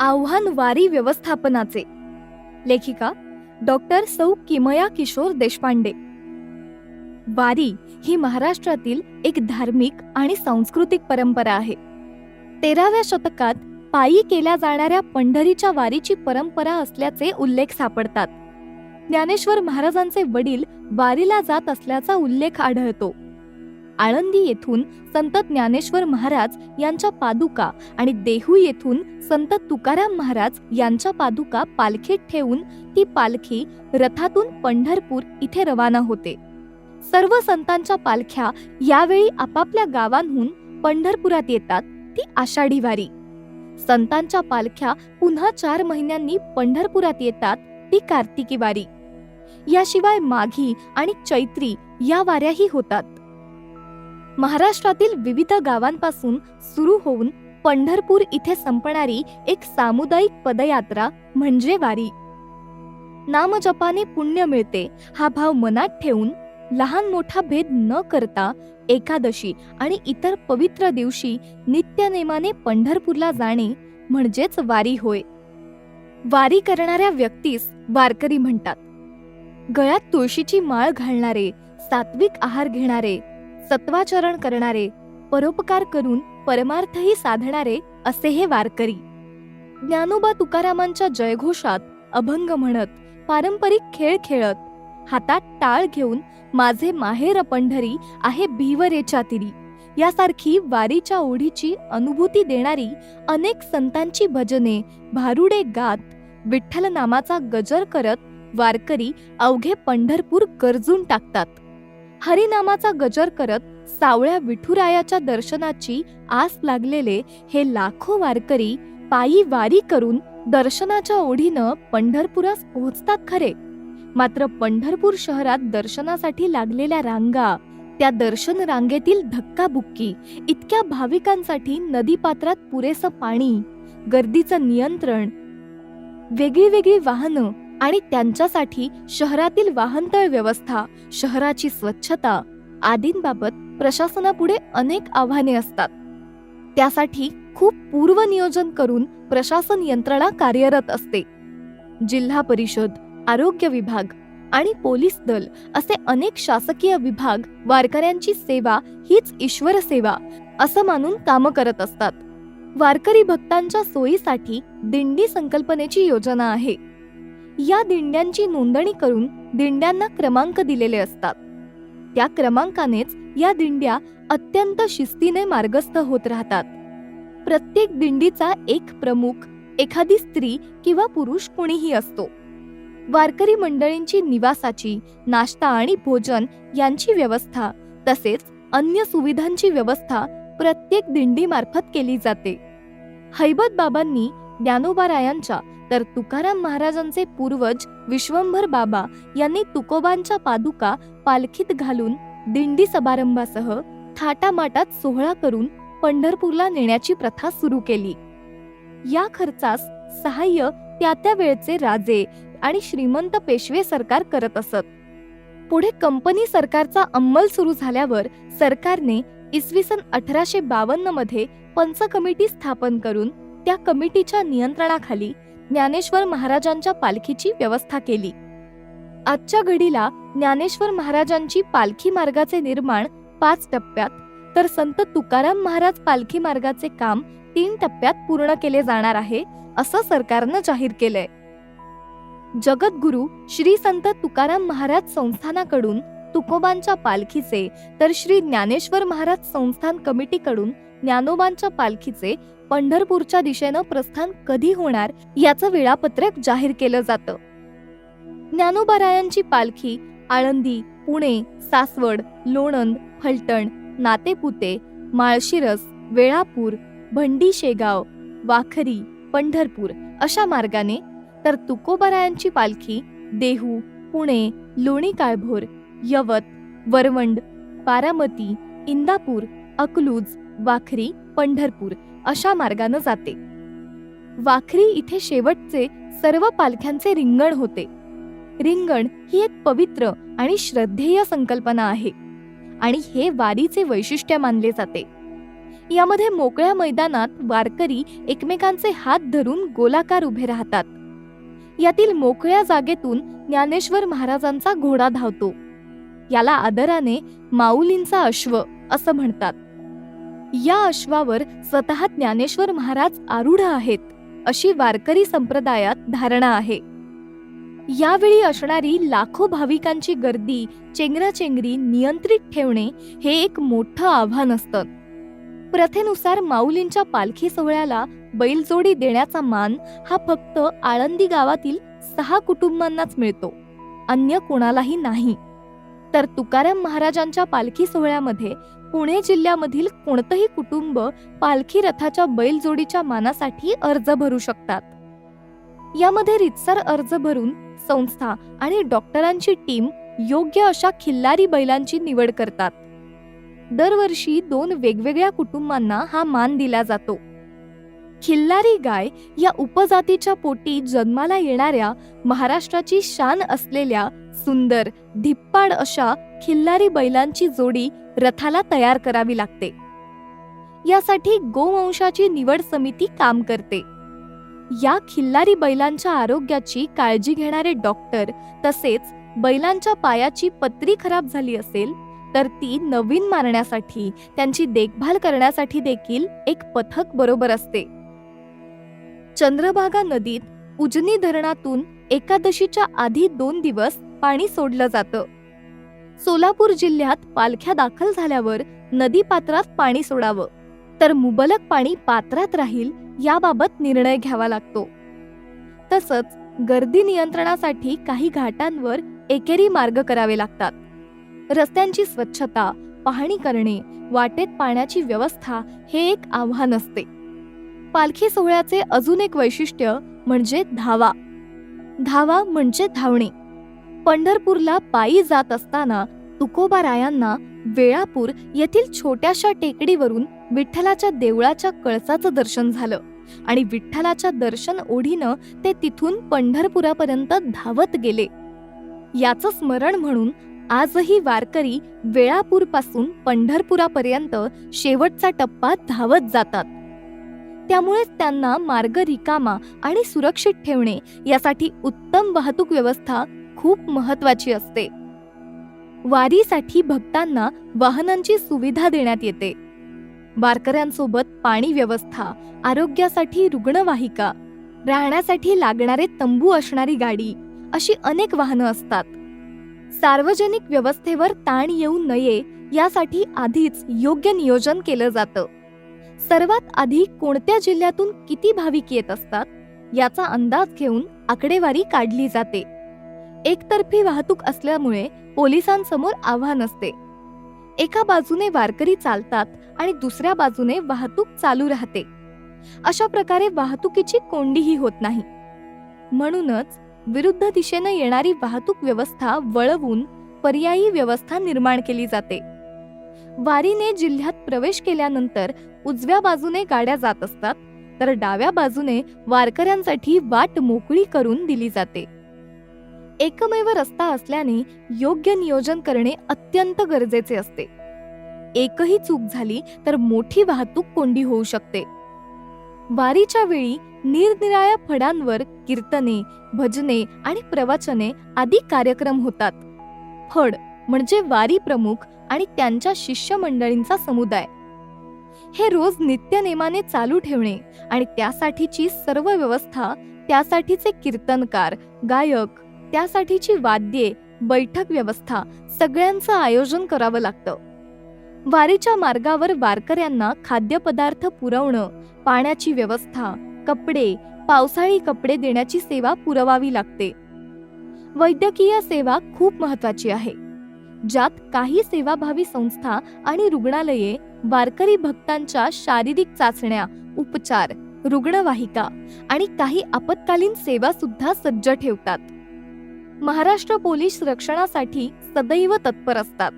आव्हान वारी व्यवस्थापनाचे. लेखिका डॉक्टर सौ किमया किशोर देशपांडे. वारी ही महाराष्ट्रातील एक धार्मिक आणि सांस्कृतिक परंपरा आहे. तेराव्या शतकात पायी केल्या जाणाऱ्या पंढरीच्या वारीची परंपरा असल्याचे उल्लेख सापडतात. ज्ञानेश्वर महाराजांचे वडील वारीला जात असल्याचा उल्लेख आढळतो. आळंदी येथून संत ज्ञानेश्वर महाराज यांच्या पादुका आणि देहू येथून संत तुकाराम महाराज यांच्या पादुका पालखीत ठेवून ती पालखी रथातून पंढरपूर इथे रवाना होते. सर्व संतांच्या पालख्या यावेळी आपापल्या गावांहून पंढरपुरात येतात ती आषाढी वारी. संतांच्या पालख्या पुन्हा चार महिन्यांनी पंढरपुरात येतात ती कार्तिकी वारी. याशिवाय माघी आणि चैत्री या वाऱ्याही होतात. महाराष्ट्रातील विविध गावांपासून सुरू होऊन पंढरपूर इथे संपणारी एक सामुदायिक पदयात्रा म्हणजे वारी. नामजपाने पुण्य मिळते हा भाव मनात ठेवून लहान मोठा भेद न करता एकादशी आणि इतर पवित्र दिवशी नित्यनेमाने पंढरपूरला जाणे म्हणजेच वारी होय. वारी करणाऱ्या व्यक्तीस वारकरी म्हणतात. गळ्यात तुळशीची माळ घालणारे सात्विक आहार घेणारे सत्वाचरण करणारे परोपकार करून परमार्थही साधणारे असे हे वारकरी. ज्ञानोबा तुकारामांच्या जयघोषात अभंग म्हणत पारंपरिक खेळ खेळत हातात टाळ घेऊन माझे माहेर पंढरी आहे भीवरेच्या तिरी. यासारखी वारीच्या ओढीची अनुभूती देणारी अनेक संतांची भजने भारुडे गात विठ्ठल नामाचा गजर करत वारकरी अवघे पंढरपूर गरजून टाकतात. हरिनामाचा गजर करत सावळ्या विठुरायाच्या दर्शनाची आस लागलेले हे लाखो वारकरी पायी वारी करून दर्शनाच्या ओढीनं पंढरपुरास पोहोचतात खरे. मात्र पंढरपूर शहरात दर्शनासाठी लागलेल्या रांगा त्या दर्शन रांगेतील धक्काबुक्की इतक्या भाविकांसाठी नदीपात्रात पुरेसं पाणी गर्दीचं नियंत्रण वेगळी वेगळी वाहनं आणि त्यांच्यासाठी शहरातील वाहनतळ व्यवस्था शहराची स्वच्छता आदींबाबत प्रशासनापुढे अनेक आव्हाने असतात. त्यासाठी खूप पूर्वनियोजन करून प्रशासन यंत्रणा कार्यरत असते. जिल्हा परिषद आरोग्य विभाग आणि पोलीस दल असे अनेक शासकीय विभाग वारकऱ्यांची सेवा हीच ईश्वर सेवा असं मानून कामं करत असतात. वारकरी भक्तांच्या सोयीसाठी दिंडी संकल्पनेची योजना आहे. या दिंड्यांची नोंदणी करून दिंड्यांना क्रमांक दिलेले असतात. त्या क्रमांकानेच या दिंड्या अत्यंत शिस्तीने मार्गस्थ होत राहतात. प्रत्येक दिंडीचा एक प्रमुख एखादी स्त्री किंवा पुरुष कोणीही असतो. वारकरी मंडळींची निवासाची नाश्ता आणि भोजन यांची व्यवस्था तसेच अन्य सुविधांची व्यवस्था प्रत्येक दिंडीमार्फत केली जाते. हैबत बाबांनी ज्ञानोबारायांच्या तर तुकाराम महाराजांचे पूर्वज विश्वंभर बाबा यांनी तुकोबांच्या पादुका पालखीत घालून दिंडी समारंभासह थाटामाटात सोहळा करून पंढरपूरला नेण्याची प्रथा सुरू केली. या खर्चास सहाय्य त्या त्या वेळचे राजे आणि श्रीमंत पेशवे सरकार करत असत. पुढे कंपनी सरकारचा अंमल सुरू झाल्यावर सरकारने इसवी सन अठराशे बावन्नमध्ये पंच कमिटी स्थापन करून त्या कमिटीच्या नियंत्रणाखाली ज्ञानेश्वर महाराजांच्या पालखीची व्यवस्था केली. आजच्या घडीला ज्ञानेश्वर महाराजांची पालखी मार्गाचे निर्माण पाच टप्प्यात तर संत तुकाराम महाराज पालखी मार्गाचे काम तीन टप्प्यात पूर्ण केले जाणार आहे असं सरकारनं जाहीर केलंय. जगद्गुरु श्री संत तुकाराम महाराज संस्थानाकडून तुकोबांच्या पालखीचे तर श्री ज्ञानेश्वर महाराज संस्थान कमिटीकडून ज्ञानोबांच्या पालखीचे पंढरपूरच्या दिशेनं प्रस्थान कधी होणार याचं वेळापत्रक जाहीर केलं जातं. ज्ञानोबारायांची पालखी आळंदी पुणे सासवड लोणंद फलटण नातेपुते माळशिरस वेळापूर भंडी शेगाव वाखरी पंढरपूर अशा मार्गाने तर तुकोबारायांची पालखी देहू पुणे लोणी काळभोर यवत वरवंड बारामती इंदापूर अकलूज वाखरी पंढरपूर अशा मार्गानं जाते. वाखरी इथे शेवटचे सर्व पालख्यांचे रिंगण होते. रिंगण ही एक पवित्र आणि श्रद्धेय संकल्पना आहे आणि हे वारीचे वैशिष्ट्य मानले जाते. यामध्ये मोकळ्या मैदानात वारकरी एकमेकांचे हात धरून गोलाकार उभे राहतात. यातील मोकळ्या जागेतून ज्ञानेश्वर महाराजांचा घोडा धावतो. याला आदराने माऊलींचा अश्व असं म्हणतात. या अश्वावर स्वतः ज्ञानेश्वर महाराज आरूढ आहेत अशी वारकरी संप्रदायात धारणा आहे. यावेळी असणारी लाखो भाविकांची गर्दी चेंगराचेंगरी नियंत्रित ठेवणे हे एक मोठं आव्हान असतं. प्रथेनुसार माऊलींच्या पालखी सोहळ्याला बैलजोडी देण्याचा मान हा फक्त आळंदी गावातील सहा कुटुंबांनाच मिळतो अन्य कोणालाही नाही. तर तुकाराम महाराजांच्या पालखी सोहळ्यामध्ये पुणे जिल्ह्यामधील कोणतंही कुटुंब पालखी रथाच्या बैलजोडीच्या मानासाठी अर्ज भरू शकतात. यामध्ये रितसर अर्ज भरून संस्था आणि डॉक्टरांची टीम योग्य अशा खिल्लारी बैलांची निवड करतात. दरवर्षी दोन वेगवेगळ्या कुटुंबांना हा मान दिला जातो. खिल्लारी गाय या उपजातीच्या पोटी जन्माला येणाऱ्या महाराष्ट्राची शान असलेल्या सुंदर धिप्पाड अशा खिल्लारी बैलांची जोडी रथाला तयार करावी लागते. यासाठी गोवंशाची निवड समिती काम करते. या खिल्लारी बैलांच्या आरोग्याची काळजी घेणारे डॉक्टर तसेच बैलांच्या पायाची पत्री खराब झाली असेल तर ती नवीन मारण्यासाठी त्यांची देखभाल करण्यासाठी देखील एक पथक बरोबर असते. चंद्रभागा नदीत उजनी धरणातून एकादशीच्या आधी दोन दिवस पाणी सोडलं जातं. सोलापूर जिल्ह्यात पालख्या दाखल झाल्यावर नदी पात्रात पाणी सोडावं. तर मुबलक पाणी पात्रात राहील याबाबत निर्णय घ्यावा लागतो. तसंच गर्दी नियंत्रणासाठी काही घाटांवर एकेरी मार्ग करावे लागतात. रस्त्यांची स्वच्छता पाहणी करणे वाटेत पाण्याची व्यवस्था हे एक आव्हान असते. पालखी सोहळ्याचे अजून एक वैशिष्ट्य म्हणजे धावा. धावा म्हणजे धावणे. पंढरपूरला पायी जात असताना तुकोबारायांना वेळापूर येथील छोट्याशा टेकडीवरून विठ्ठलाच्या देवळाच्या कळसाचं दर्शन झालं आणि विठ्ठलाच्या दर्शन ओढीनं ते तिथून पंढरपुरापर्यंत धावत गेले. याचं स्मरण म्हणून आजही वारकरी वेळापूरपासून पंढरपुरापर्यंत शेवटचा टप्पा धावत जातात. त्यामुळेच त्यांना मार्ग रिकामा आणि सुरक्षित ठेवणे यासाठी उत्तम वाहतूक व्यवस्था खूप महत्वाची असते. वारीसाठी भक्तांना वाहनांची सुविधा देण्यात येते. वारकऱ्यांसोबत पाणी व्यवस्था आरोग्यासाठी रुग्णवाहिका राहण्यासाठी लागणारे तंबू असणारी गाडी अशी अनेक वाहनं असतात. सार्वजनिक व्यवस्थेवर ताण येऊ नये यासाठी आधीच योग्य नियोजन केलं जातं. सर्वात आधी कोणत्या जिल्ह्यातून किती भाविक येत असतात याचा अंदाज घेऊन आकडेवारी काढली जाते. एकतर्फी वाहतूक असल्यामुळे पोलिसांसमोर आव्हान असते. एका बाजूने वारकरी चालतात आणि दुसऱ्या बाजूने वाहतूक चालू राहते. अशा प्रकारे वाहतुकीची कोंडीही होत नाही. म्हणूनच विरुद्ध दिशेनं येणारी वाहतूक व्यवस्था वळवून पर्यायी व्यवस्था निर्माण केली जाते. वारीने जिल्ह्यात प्रवेश केल्यानंतर उजव्या बाजूने गाड्या जात असतात तर डाव्या बाजूने वारकऱ्यांसाठी वाट मोकळी करून दिली जाते. एकमेव रस्ता असल्याने योग्य नियोजन करणे अत्यंत गरजेचे असते. एकही चूक झाली तर मोठी वाहतूक कोंडी होऊ शकते. वारीच्या वेळी निरनिराळ्या फडांवर कीर्तने भजने आणि प्रवचने आदी कार्यक्रम होतात. फड म्हणजे वारी प्रमुख आणि त्यांच्या शिष्यमंडळींचा समुदाय. हे रोज नित्यनेमाने चालू ठेवणे आणि त्यासाठीची सर्व व्यवस्था त्यासाठीचे कीर्तनकार गायक त्यासाठीची वाद्ये बैठक व्यवस्था सगळ्यांचं आयोजन करावं लागतं. वारीच्या मार्गावर वारकऱ्यांना खाद्यपदार्थ पुरवणं पाण्याची व्यवस्था कपडे पावसाळी कपडे देण्याची सेवा पुरवावी लागते. वैद्यकीय सेवा खूप महत्वाची आहे. ज्यात काही सेवाभावी संस्था आणि रुग्णालये वारकरी भक्तांच्या शारीरिक चाचण्या उपचार रुग्णवाहिका आणि काही आपत्कालीन सेवा सुद्धा सज्ज ठेवतात. महाराष्ट्र पोलीस रक्षणासाठी सदैव तत्पर असतात.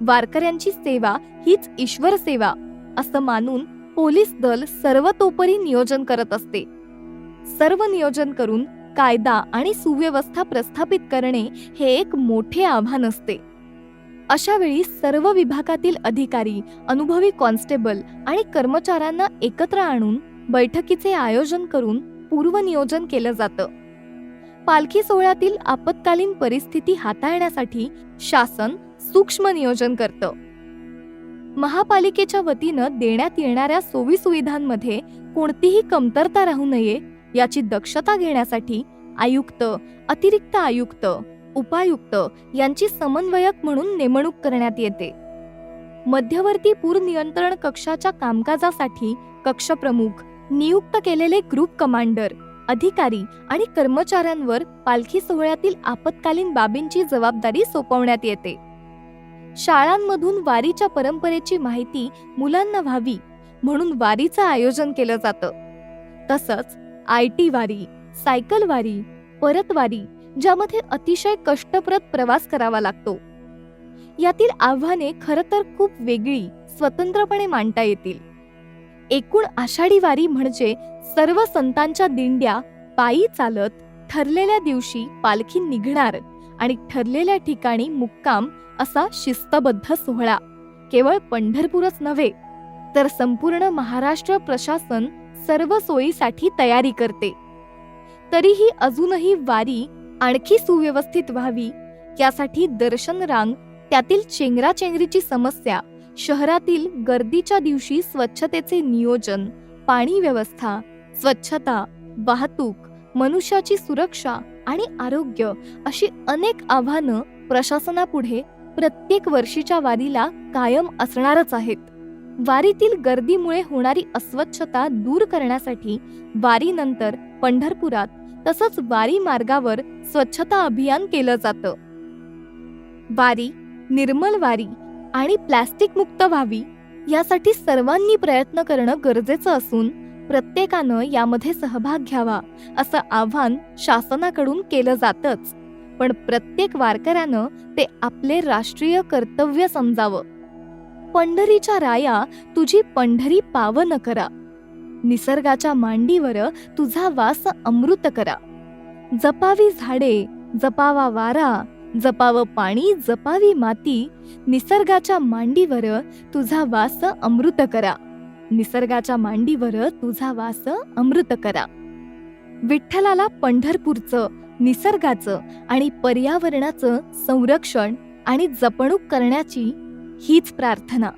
वारकऱ्यांची सेवा हीच ईश्वर सेवा असं मानून पोलीस दल सर्वतोपरी नियोजन करत असते. सर्व नियोजन करून कायदा आणि सुव्यवस्था प्रस्थापित करणे हे एक मोठे आव्हान असते. अशा वेळी सर्व विभागातील अधिकारी अनुभवी कॉन्स्टेबल आणि कर्मचाऱ्यांना एकत्र आणून बैठकीचे आयोजन करून पूर्वनियोजन केलं जातं. पालखी सोहळ्यातील आपत्कालीन परिस्थिती हाताळण्यासाठी शासन सूक्ष्म नियोजन करतं. महापालिकेच्या वतीनं देण्यात येणाऱ्या सोयी सुविधांमध्ये कोणतीही कमतरता राहू नये याची दक्षता घेण्यासाठी आयुक्त अतिरिक्त आयुक्त उपायुक्त यांची समन्वयक म्हणून नेमणूक करण्यात येते. मध्यवर्ती पूर नियंत्रण कक्षाच्या कामकाजासाठी कक्षप्रमुख नियुक्त केलेले ग्रुप कमांडर अधिकारी आणि कर्मचाऱ्यांवर पालखी सोहळ्यातील आपत्कालीन बाबींची जबाबदारी सोपवण्यात येते. शाळांमधून वारीच्या परंपरेची माहिती मुलांना व्हावी म्हणून वारीचं आयोजन केलं जातं. तसंच आय टी वारी सायकल वारी परतवारी ज्यामध्ये अतिशय कष्टप्रद प्रवास करावा लागतो. यातील आव्हाने खरं तर खूप वेगळी स्वतंत्रपणे मांडता येतील. एकूण आषाढी वारी म्हणजे सर्व संतांच्या दिंड्या पायी चालत ठरलेल्या दिवशी पालखी निघणार आणि ठरलेल्या ठिकाणी मुक्काम असा शिस्तबद्ध सोहळा. केवळ पंढरपूरच नव्हे तर संपूर्ण महाराष्ट्र प्रशासन सर्व सोयीसाठी तयारी करते. तरीही अजूनही वारी आणखी सुव्यवस्थित व्हावी यासाठी दर्शन रांग त्यातील चेंगराचेंगरीची समस्या शहरातील गर्दीच्या दिवशी स्वच्छतेचे नियोजन पाणी व्यवस्था स्वच्छता वाहतूक मनुष्याची सुरक्षा आणि आरोग्य अशी अनेक आव्हानं प्रशासनापुढे प्रत्येक वर्षीच्या वारीला कायम असणारच आहेत. वारीतील गर्दीमुळे होणारी अस्वच्छता दूर करण्यासाठी वारीनंतर पंढरपुरात तसंच वारी मार्गावर स्वच्छता अभियान केलं जातं. वारी निर्मल वारी आणि प्लॅस्टिक मुक्त व्हावी यासाठी सर्वांनी प्रयत्न करणं गरजेचं असून प्रत्येकानं यामध्ये सहभाग घ्यावा असं आव्हान शासनाकडून केलं जातच. पण प्रत्येक वारकऱ्यानं ते आपले राष्ट्रीय कर्तव्य समजावं. पंढरीच्या राया तुझी पंढरी पावन करा. निसर्गाच्या मांडीवर तुझा वास अमृत करा. जपावी झाडे जपावा वारा जपावं पाणी जपावी माती निसर्गाच्या मांडीवर तुझा वास अमृत करा. निसर्गाच्या मांडीवर तुझा वास अमृत करा. विठ्ठलाला पंढरपूरचं निसर्गाचं आणि पर्यावरणाचं संरक्षण आणि जपणूक करण्याची हीच प्रार्थना.